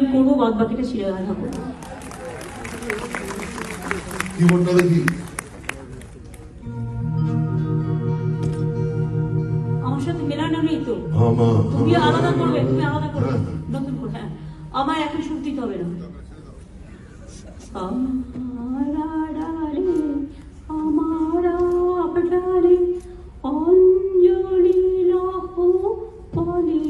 করব বাদ বাকিটা ছিঁড়ে করব দেখি আমার সাথে মেলানো নেই তো। তুমি আলাদা করবে তুমি আলাদা করবে। হ্যাঁ। নতুন করে হ্যাঁ। আমার এখন সুর দিতে হবে না। অঞ্জলি লহ পলে।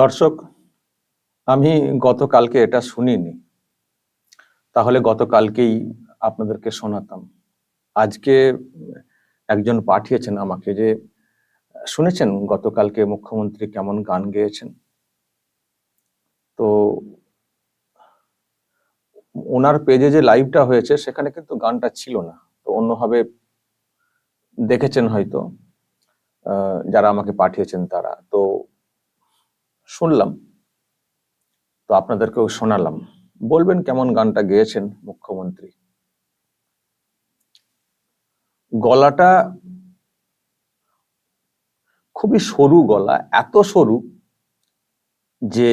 দর্শক, আমি গতকালকে এটা শুনিনি। তাহলে গতকালকেই আপনাদেরকে শোনাতাম। আজকে একজন পাঠিয়েছেন আমাকে যে, শুনেছেন গতকালকে মুখ্যমন্ত্রী কেমন গান গেয়েছেন? তো ওনার পেজে যে লাইভটা হয়েছে, সেখানে কিন্তু গানটা ছিল না। তো অন্যভাবে দেখেছেন হয়তো যারা আমাকে পাঠিয়েছেন তারা। তো শুনলাম। তো আপনাদেরকেও শোনালাম। বলবেন কেমন গানটা গেয়েছেন মুখ্যমন্ত্রী? গলাটা খুবই সরু গলা, এত সরু যে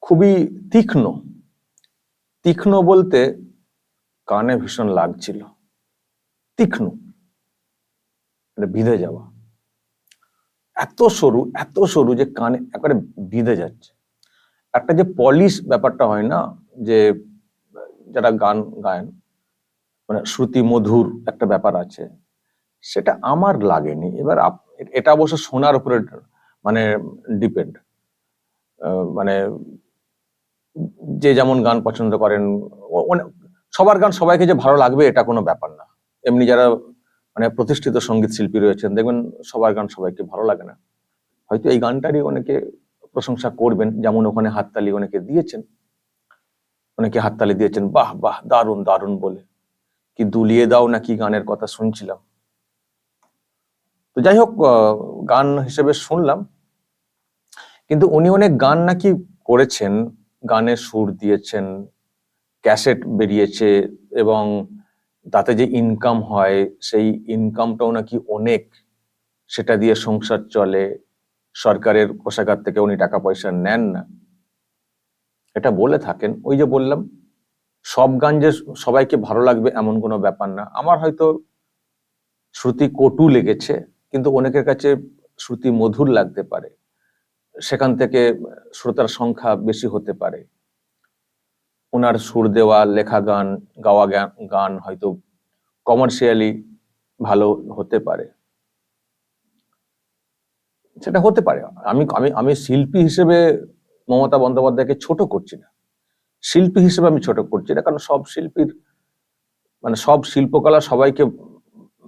খুবই তীক্ষ্ণ। তীক্ষ্ণ বলতে কানে ভীষণ লাগছিল। তীক্ষ্ণ। মানে বিঁধে যাওয়া। এত সরু এত সরু যে কানে একবারে বিঁধে যাচ্ছে। একটা যে পলিশ ব্যাপারটা হয় না, যে যারা গান গায়ন মানে শ্রুতি মধুর একটা ব্যাপার আছে, সেটা আমার লাগেনি। এবার এটা অবশ্য শোনার উপরে মানে ডিপেন্ড মানে যে যেমন গান পছন্দ করেন মানে সবার গান সবাইকে যে ভালো লাগবে, এটা কোনো ব্যাপার না। এমনি যারা মানে প্রতিষ্ঠিত সংগীত শিল্পী রয়েছেন, দেখবেন সবার গান সবাইকে ভালো লাগে না। হয়তো এই গানটারই অনেকে প্রশংসা করবেন, যেমন ওখানে হাততালি অনেকে দিয়েছেন। অনেকে হাততালি দিয়েছেন, বাহ বাহ, দারুণ দারুণ বলে। কি দুলিয়ে দাও নাকি গানের কথা শুনছিলাম। তো যাই হোক গান হিসেবে শুনলাম। কিন্তু উনি অনেক গান নাকি করেছেন গানে সুর দিয়েছেন, ক্যাসেট বেরিয়েছে এবং তাতে যে ইনকাম হয়, সেই ইনকামটাও নাকি অনেক। সেটা দিয়ে সংসার চলে। সরকারের কোষাগার থেকে উনি টাকা পয়সা নেন না। এটা বলে থাকেন। ওই যে বললাম, সব গান যে সবাইকে ভালো লাগবে এমন কোনো ব্যাপার না। আমার হয়তো শ্রুতি কটু লেগেছে, কিন্তু অনেকের কাছে শ্রুতি মধুর লাগতে পারে। সেখান থেকে শ্রোতার সংখ্যা বেশি হতে পারে। ওনার সুর দেওয়া, লেখা গান, গাওয়া গান- হয়তো কমার্শিয়ালি ভালো হতে পারে। সেটা হতে পারে। আমি আমি আমি শিল্পী হিসেবে মমতা বন্দ্যোপাধ্যায়কে ছোট করছি না। শিল্পী হিসেবে আমি ছোট করছি না, কারণ সব শিল্পীর মানে সব শিল্পকলা সবাইকে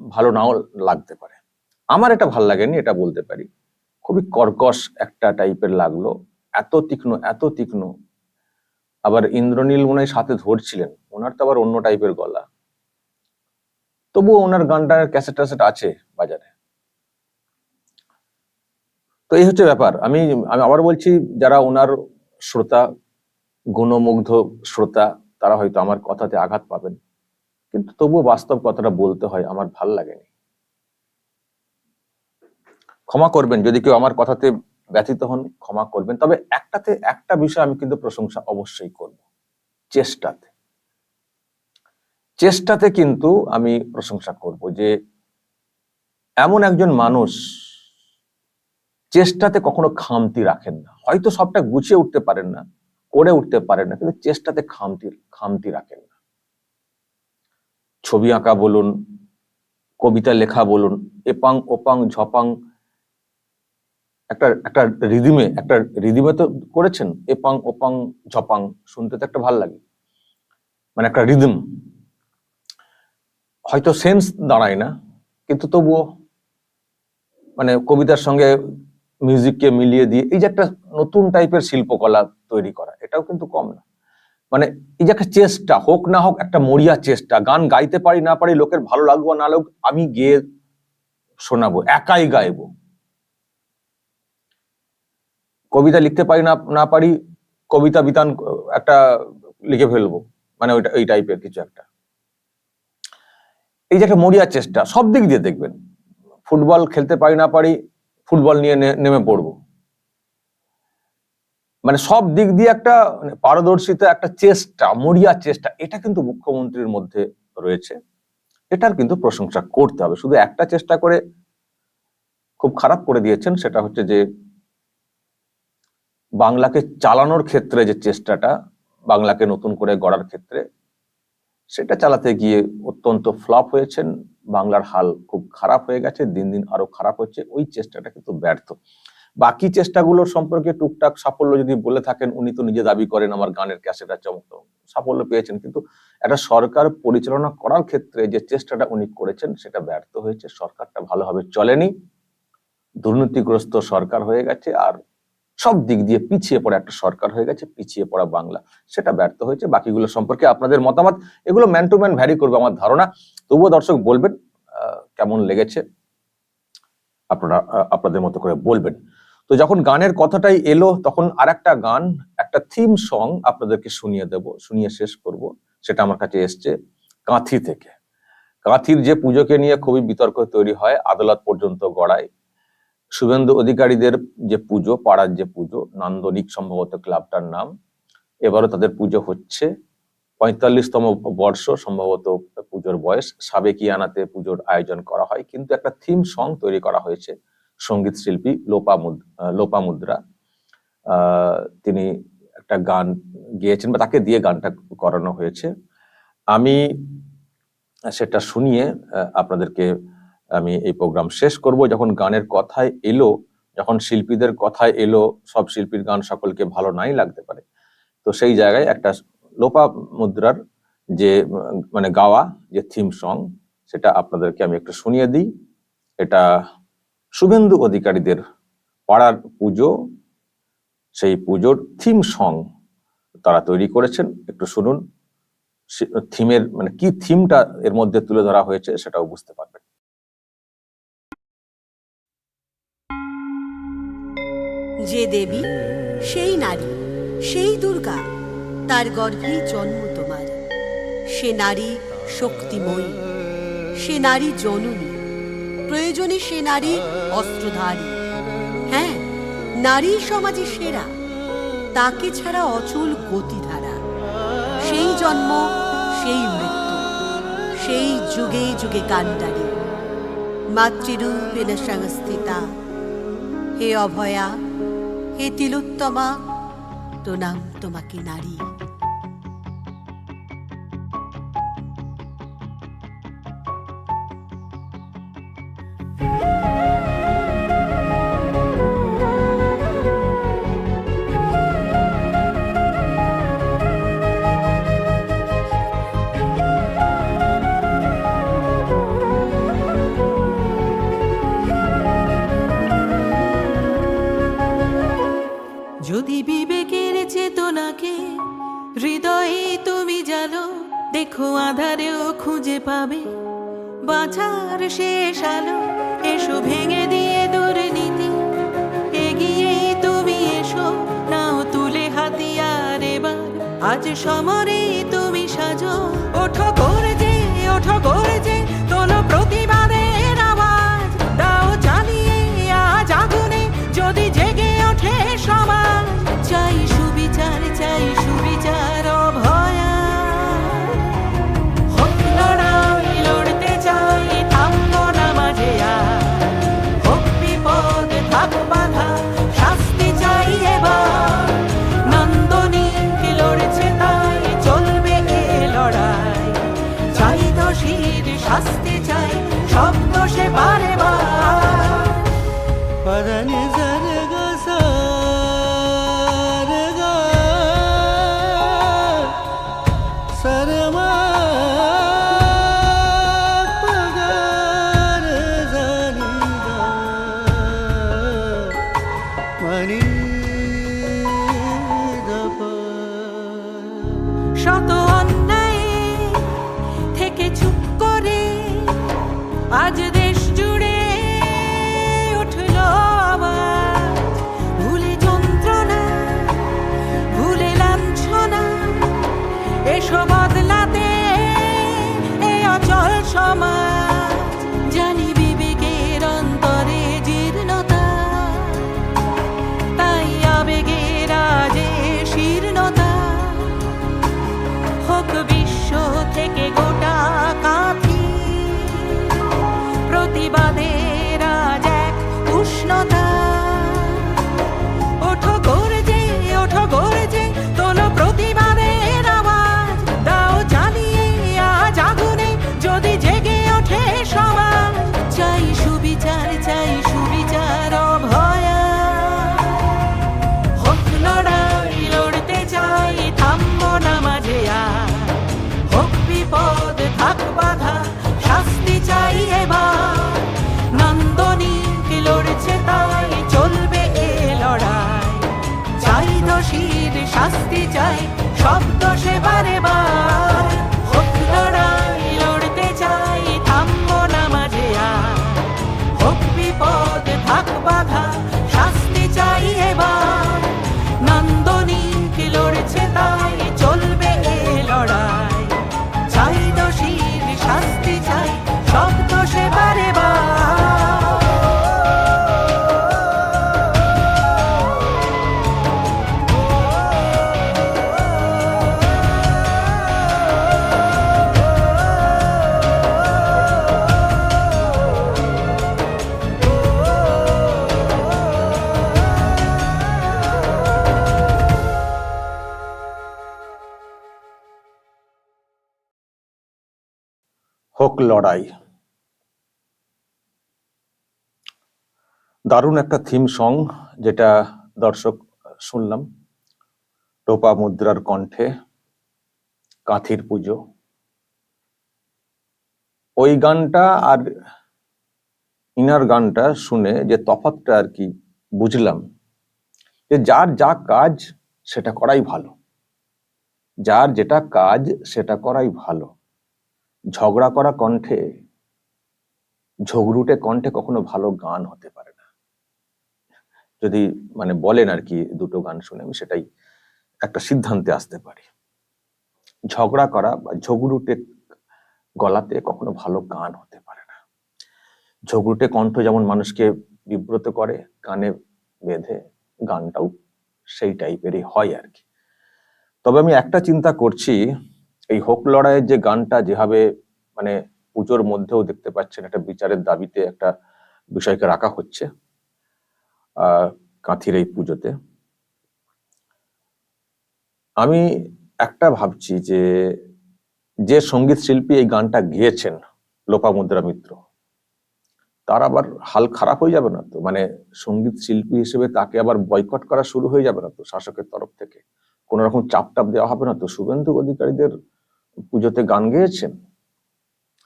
ভালো নাও লাগতে পারে। আমার এটা ভালো লাগেনি, এটা বলতে পারি। খুবই কর্কশ একটা টাইপের লাগল। এত তীক্ষ্ণ এত তীক্ষ্ণ আবার ইন্দ্রনীল মনে হয় সাথে ধরছিলেন। ওনার তো আবার অন্য টাইপের গলা। তবুও ওনার গানটার ক্যাসেট ট্যাসেট আছে বাজারে। তো এই হচ্ছে ব্যাপার। আমি আমি আবার বলছি, যারা ওনার শ্রোতা, গুণমুগ্ধ শ্রোতা, তারা হয়তো আমার কথাতে আঘাত পাবেন। কিন্তু তবুও বাস্তব কথাটা বলতে হয়, আমার ভালো লাগেনি। ক্ষমা করবেন, যদি কেউ আমার কথাতে ব্যথিত হন, ক্ষমা করবেন। তবে একটাতে একটা বিষয় আমি কিন্তু প্রশংসা অবশ্যই করব। চেষ্টাতে। চেষ্টাতে কিন্তু আমি প্রশংসা করব যে এমন একজন মানুষ চেষ্টাতে কখনো খামতি রাখেন না। হয়তো সবটা গুছিয়ে উঠতে পারেন না, করে উঠতে পারেন না, কিন্তু চেষ্টাতে খামতি খামতি রাখেন না। ছবি আঁকা বলুন, কবিতা লেখা বলুন, এপাং ওপাং ঝপাং একটা একটা রিদিমে একটা রিদিমে তো করেছেন, এপাং, ওপাং, ঝপাং, শুনতে তো একটা ভালো লাগে। মানে একটা রিদম। হয়তো সেন্স দাঁড়ায় না, কিন্তু তবুও মানে কবিতার সঙ্গে মিউজিককে মিলিয়ে দিয়ে এই যে একটা নতুন টাইপের শিল্পকলা তৈরি করা, এটাও কিন্তু কম না। মানে এই যে একটা চেষ্টা, হোক না হোক একটা মরিয়া চেষ্টা, গান গাইতে পারি না পারি, লোকের ভালো লাগবো না লোক আমি গেয়ে শোনাবো, একাই গাইবো। কবিতা লিখতে পারি না না পারি, কবিতা বিতান, একটা লিখে ফেলব। মানে ওইটা, এই টাইপের কিছু একটা। এই যে একটা মরিয়ার চেষ্টা, সব দিক দিয়ে দেখবেন। ফুটবল খেলতে পারি, না পারি, ফুটবল নিয়ে নেমে পড়ব। মানে সব দিক দিয়ে একটা মানে পারদর্শিতা, একটা চেষ্টা মরিয়া চেষ্টা, এটা কিন্তু মুখ্যমন্ত্রীর মধ্যে রয়েছে। এটার কিন্তু প্রশংসা করতে হবে। শুধু একটা চেষ্টা করে খুব খারাপ করে দিয়েছেন, সেটা হচ্ছে যে বাংলাকে চালানোর ক্ষেত্রে যে চেষ্টাটা, বাংলাকে নতুন করে গড়ার ক্ষেত্রে, সেটা চালাতে গিয়ে অত্যন্ত ফ্লপ হয়েছেন। বাংলার হাল খুব খারাপ হয়ে গেছে, দিন দিন আরও খারাপ হচ্ছে। ওই চেষ্টাটা কিন্তু ব্যর্থ। বাকি চেষ্টাগুলোর সম্পর্কে টুকটাক সাফল্য যদি বলে থাকেন, উনি তো নিজে দাবি করেন, আমার গানের ক্যাসেটা চমক সাফল্য পেয়েছেন। কিন্তু একটা সরকার পরিচালনা করার ক্ষেত্রে যে চেষ্টাটা উনি করেছেন, সেটা ব্যর্থ হয়েছে। সরকারটা ভালোভাবে চলেনি। দুর্নীতিগ্রস্ত সরকার হয়ে গেছে। আর সব দিক দিয়ে পিছিয়ে পড়া একটা সরকার হয়ে গেছে, পিছিয়ে পড়া বাংলা। সেটা ব্যর্থ হয়েছে, বাকিগুলো সম্পর্কে আপনাদের মতামত, এগুলো ম্যান টু ম্যান ভ্যারি করবে আমার ধারণা। তবুও দর্শক বলবেন কেমন লেগেছে? আপনারা আপনাদের মতো করে বলবেন। তো যখন গানের কথাটাই এলো, তখন আর একটা গান, একটা থিম সং আপনাদেরকে শুনিয়ে দেব, শুনিয়ে শেষ করব। সেটা আমার কাছে এসছে, কাঁথি থেকে। কাঁথির যে পুজোকে নিয়ে খুবই বিতর্ক তৈরি হয়, আদালত পর্যন্ত গড়ায়। শুভেন্দু অধিকারীদের যে পুজো, পাড়ার যে পুজো, নান্দনিক সম্ভবত ক্লাবটার নাম, এবারও তাদের পুজো হচ্ছে। পঁয়তাল্লিশতম বর্ষ সম্ভবত পুজোর বয়স, সাবেকিয়ানাতে পুজোর আয়োজন করা হয়, কিন্তু একটা থিম সং তৈরি করা হয়েছে সংগীত শিল্পী লোপা মুদ- লোপা মুদ্রা। তিনি একটা গান গেয়েছেন বা তাকে দিয়ে গানটা করানো হয়েছে। আমি সেটা শুনিয়ে আপনাদেরকে আমি এই প্রোগ্রাম শেষ করব। যখন গানের কথায় এলো, যখন শিল্পীদের কথায় এলো, সব শিল্পীর গান সকলকে ভালো নাই লাগতে পারে। তো সেই জায়গায় একটা লোপা মুদ্রার যে মানে গাওয়া, যে থিম সং সেটা আপনাদেরকে আমি একটু শুনিয়ে দিই। এটা শুভেন্দু অধিকারীদের পাড়ার পুজো। সেই পুজোর থিম সং তারা তৈরি করেছেন। একটু শুনুন। থিমের মানে কি থিমটা এর মধ্যে তুলে ধরা হয়েছে সেটাও বুঝতে পারবেন। যে দেবী, সেই নারী, সেই দুর্গা, তার গর্ভেই জন্ম তোমার। সে নারী শক্তিময়ী, সে নারী জননী, প্রয়োজনে সে নারী অস্ত্রধারী। হ্যাঁ নারী সমাজে সেরা, তাকে ছাড়া অচল গতিধারা। সেই জন্ম, সেই মৃত্যু, সেই যুগে যুগে কান্ডারি মাতৃরূপেণ সংস্থিতা। হে অভয়া হে তিলোত্তমা প্রণাম তোমাকে নারী। হৃদয়ে তুমি জানো, দেখো আধারেও খুঁজে পাবে। বাঁচার শেষ আলো, এসো ভেঙে দিয়ে দুর্নীতি। এগিয়ে তুমি এসো, নাও তুলে হাতিয়ার এবার। আজ সমরে তুমি সাজো, ওঠো গর্জে ওঠো গর্জে, তোলো প্রতিবাদের সব দোষে লড়াই। দারুণ একটা থিম সং যেটা দর্শক শুনলাম। টোপা মুদ্রার কণ্ঠে, কাঁথির পুজো। ওই গানটা আর ইনার গানটা শুনে যে তফাৎটা আর কি বুঝলাম, যে যার যা কাজ সেটা করাই ভালো। যার যেটা কাজ সেটা করাই ভালো। ঝগড়া করা কণ্ঠে, ঝগড়ুটে কণ্ঠে কখনো ভালো গান হতে পারে না। যদি মানে বলেন আর কি দুটো গান শুনে, আমি সেটাই একটা সিদ্ধান্তে আসতে পারি। ঝগড়া করা বা ঝগড়ুটে গলাতে কখনো ভালো গান হতে পারে না। ঝগড়ুটে কণ্ঠ যেমন মানুষকে বিব্রত করে গানে বেঁধে গানটাও সেই টাইপেরই হয় আর কি। তবে আমি একটা চিন্তা করছি এই হোক লড়াইয়ের যে গানটা যেভাবে মানে পুজোর মধ্যেও দেখতে পাচ্ছেন একটা বিচারের দাবিতে একটা বিষয়কে রাখা হচ্ছে কাঁথির এই পুজোতে। আমি একটা ভাবছি যে যে সংগীত শিল্পী এই গানটা গেয়েছেন লোপামুদ্রা মিত্র, তার আবার হাল খারাপ হয়ে যাবে না তো? মানে সংগীত শিল্পী হিসেবে তাকে আবার বয়কট করা শুরু হয়ে যাবে না তো শাসকের তরফ থেকে? কোন রকম চাপ টাপ দেওয়া হবে না তো? শুভেন্দু অধিকারীদের পুজোতে গান গেয়েছেন?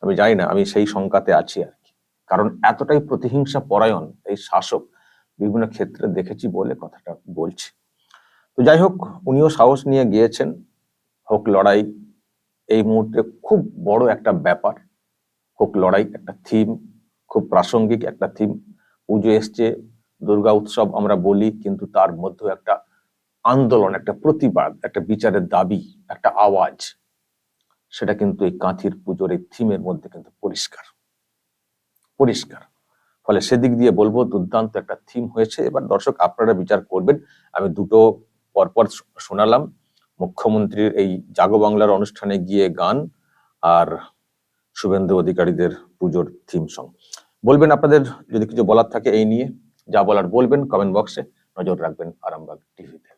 আমি জানি না, আমি সেই শঙ্কাতে আছি আর কি। কারণ এতটাই প্রতিহিংসা পরায়ণ এই শাসক বিভিন্ন ক্ষেত্রে দেখেছি বলে কথাটা বলছি। তো যাই হোক, উনিও সাহস নিয়ে গিয়েছেন। হোক লড়াই, এই মুহূর্তে খুব বড় একটা ব্যাপার। হোক লড়াই, একটা থিম খুব প্রাসঙ্গিক একটা থিম পুজো এসছে, দুর্গা উৎসব আমরা বলি, কিন্তু তার মধ্যে একটা আন্দোলন, একটা প্রতিবাদ, একটা বিচারের দাবি, একটা আওয়াজ। সেটা কিন্তু এই কাঁথির পুজোর এই থিমের মধ্যে কিন্তু পরিষ্কার। পরিষ্কার। ফলে সেদিক দিয়ে বলব, দুর্দান্ত একটা থিম হয়েছে। এবার দর্শক, আপনারা বিচার করবেন। আমি দুটো পরপর শোনালাম। মুখ্যমন্ত্রীর এই জাগো বাংলার অনুষ্ঠানে গিয়ে গান আর শুভেন্দু অধিকারীদের পুজোর থিম সং বলবেন আপনাদের যদি কিছু বলার থাকে এই নিয়ে। যা বলার বলবেন কমেন্ট বক্সে। নজর রাখবেন আরামবাগ টিভিতে